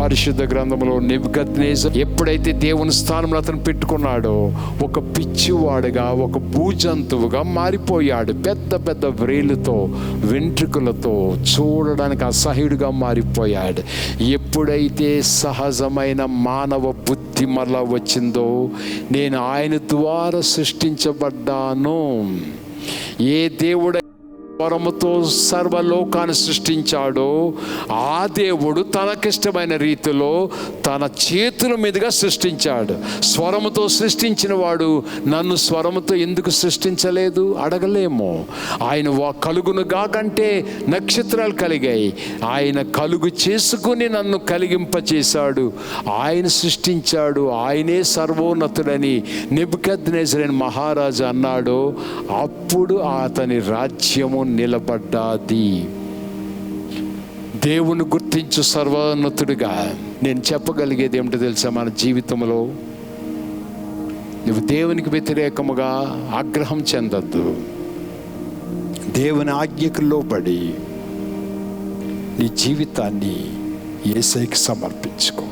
పరిశుద్ధ గ్రంథంలో నిబ్గద్నేజ ఎప్పుడైతే దేవుని స్థానంలో అతను పెట్టుకున్నాడో ఒక పిచ్చివాడుగా ఒక భూజంతువుగా మారిపోయాడు. పెద్ద పెద్ద వ్రేలుతో వెంట్రుకలతో చూడడానికి అసహ్యుడిగా మారిపోయాడు. ఎప్పుడైతే సహజమైన మానవ బుద్ధి మళ్ళా వచ్చిందో నేను ఆయన ద్వారా సృష్టించబడ్డాను. ఏ దేవుడై వరముతో సర్వలోకాన్ని సృష్టించాడో. ఆ దేవుడు తనకిష్టమైన రీతిలో తన చేతుల మీదుగా సృష్టించాడు. స్వరముతో సృష్టించిన వాడు నన్ను స్వరముతో ఎందుకు సృష్టించలేదు? అడగలేము. ఆయన వా- కలుగును గాకంటే నక్షత్రాలు కలిగాయి. ఆయన కలుగు చేసుకుని నన్ను కలిగింపచేశాడు. ఆయన సృష్టించాడు. ఆయనే సర్వోన్నతుడని నెబుకద్నేజరైన మహారాజు అన్నాడు. అప్పుడు అతని రాజ్యము నిలబడ్డాది. దేవుని గుర్తించు సర్వోన్నతుడిగా. నేను చెప్పగలిగేది ఏమిటో తెలుసా మన జీవితంలో? నువ్వు దేవునికి వ్యతిరేకముగా ఆగ్రహం చెందద్దు. దేవుని ఆజ్ఞకు లోబడి నీ జీవితాన్ని ఏసైకి సమర్పించుకో.